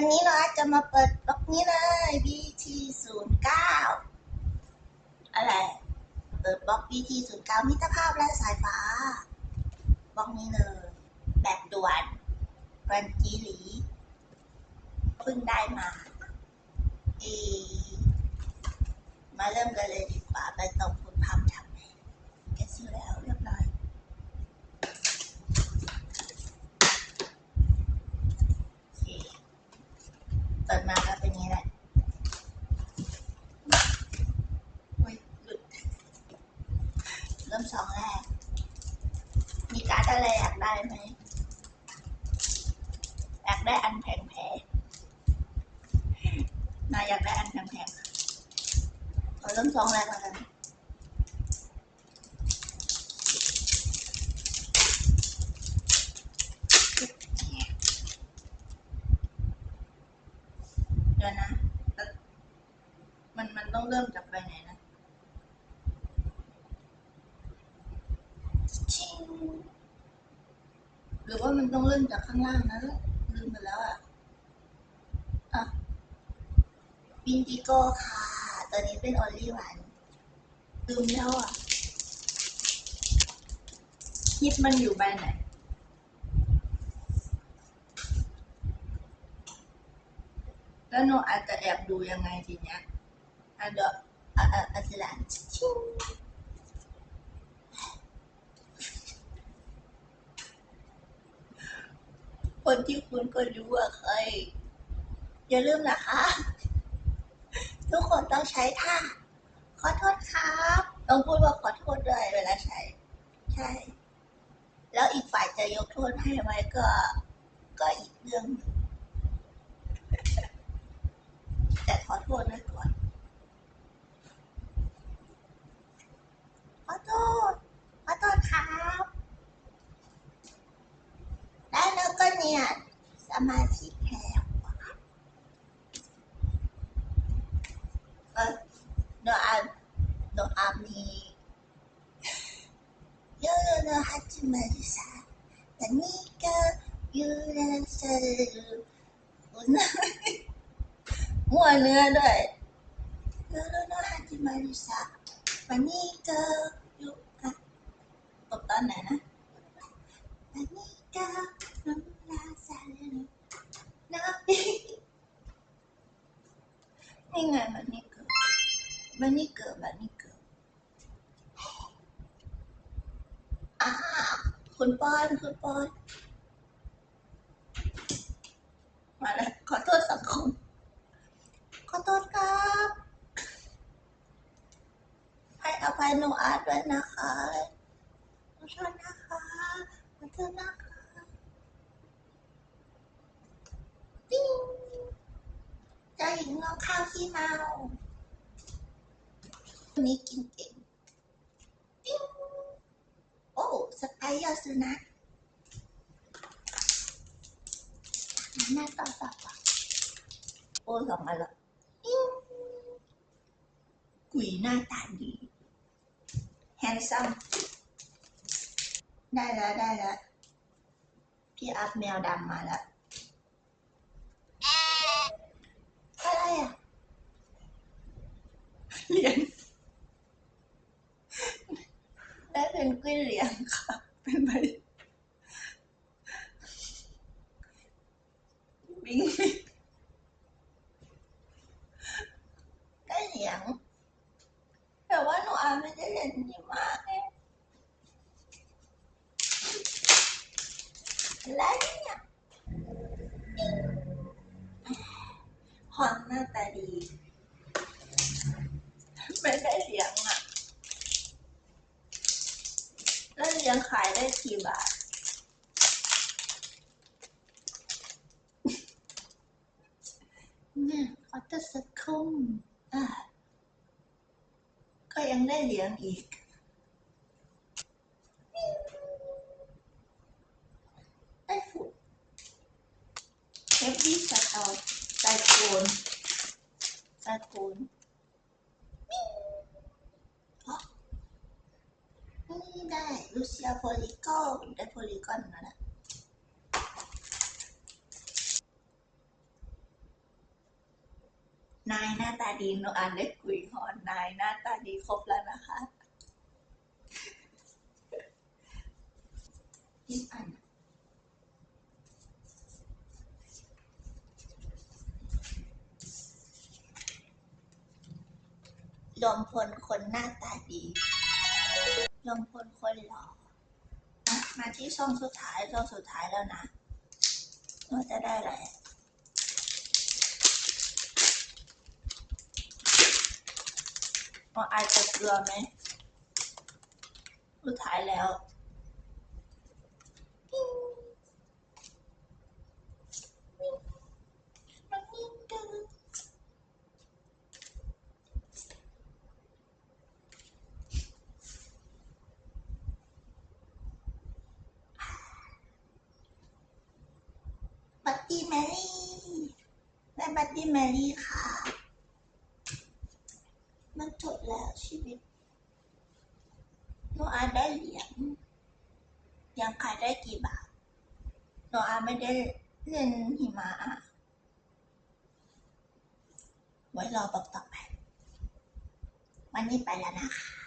วันนี้เราจะมาเปิดบล็อกนี้เลย BT 0 9 อะไร เปิดบล็อก BT 0 9 มิตรภาพและสายฟ้า บล็อกนี้เลย แบบด่วนรันจีหลีเพิ่งได้มาเอมาเริ่มกันเลยดีกว่าไปตรงคุณพัมทำเองแกะซื้อแล้วเรียบร้อย โอเค เปิดมาก็เป็นอย่างนี้แหละโอ้ยหลุดเริ่มสองแรก มีการ์ดอะไรอยากได้ไหม อยากได้อันแพงๆนายอยากได้อันแพงๆเอาเริ่มสองแรกแล้วกันเดี๋ยวนะ มันมันต้องเริ่มจากไปไหนนะ ชิง หรือว่ามันต้องเริ่มจากข้างล่างนะลืมไปแล้วอะอะบินดิโก้ค่ะตัวนี้เป็นออลลี่หวันลืมแล้วอะฮิตมันอยู่ใบไหนแล้วโนอาจจะแอบดูยังไงทีเนี้ยอะเดี๋ยวอะอะอะสิละชิงคน ที่คุณก็รู้อะเคยอย่าลืมนะคะ ทุกคนต้องใช้ท่า ขอโทษครับ ต้องพูดว่าขอโทษด้วยเวลาใช้ ใช่ แล้วอีกฝ่ายจะยกโทษให้ไหมก็ ก็อีกเรื่องหนึ่งแต่ขอโทษไว้ก่อน ขอโทษ ขอโทษครับ ได้ แล้วก็เนี่ยสมาชิกแถวเออโนอาโนอามีเยอะๆฮัจิมาริซาแต่นี่ก็ยูเรนซรุอุนมั่วเนื้อด้วยเยอะๆฮัจิมาริซาวันนี้ก็ยูอะตบตอนไหนนะวัน นะนี่ไงมันนี่เกิดมันนี่เกิดมันนี่เกิดอ่าคุณป้อนคุณป้อนมาแล้วขอโทษสังคม ขอโทษครับให้อภัยโนอาร์ตด้วยนะคะขอโทษนะคะขอโทษนะคะปิ้ง เจะหญิงน้องข้าวขี้เมาวันนี้กินเก่งปิ้งโอ้สไปซ์ยอดสุนัขหน้าต่อต่อต่อโอ้ยออกมาแล้วปิ้งกุยหน้าตาดีแฮนซัมได้แล้วได้แล้วพี่อัพแมวดำมาแล้ว อะไรอะเหรียญได้เป็ นกวินเหรียญค่ะ เป็นใบบิงบิงได้เหรียญแต่ว่าหนูอ่านไม่ได้เรียญที่มากเลยและเนี่ยหอนหน้าตาดี ไม่ได้เหรียญอะ แล้วเหรียญขายได้กี่บาท เนี่ยเขาจะสักครู่อะก็ยังได้เหรียญอีก ได้ฝุ่นเทปที่สตอไซโคนไซโคนอ๋อนี่ ได้ลูเซียโพลิกอนได้โพลิกอนมาแล้วนายหน้าตาดีโนอ่านได้คุยหอนนายหน้าตาดีครบแล้วนะคะยี่อันรวมพลคนหน้าตาดี รวมพลคนหล่อมาที่ช่องสุดท้ายช่องสุดท้ายแล้วนะเราจะได้อะไรว่าไอจะเกลือไหมสุดท้ายแล้วปิ้งปิ้งมันนิ่งกันบัตตี้แมรี่ได้ บัตตี้แมรี่ค่ะ มันจบแล้วชีวิตโนอาได้เหรียญยังขายได้กี่บาทโนอาไม่ได้เล่นหิมะอะไว้รอบอกต่อไป วันนี้ไปแล้วนะคะ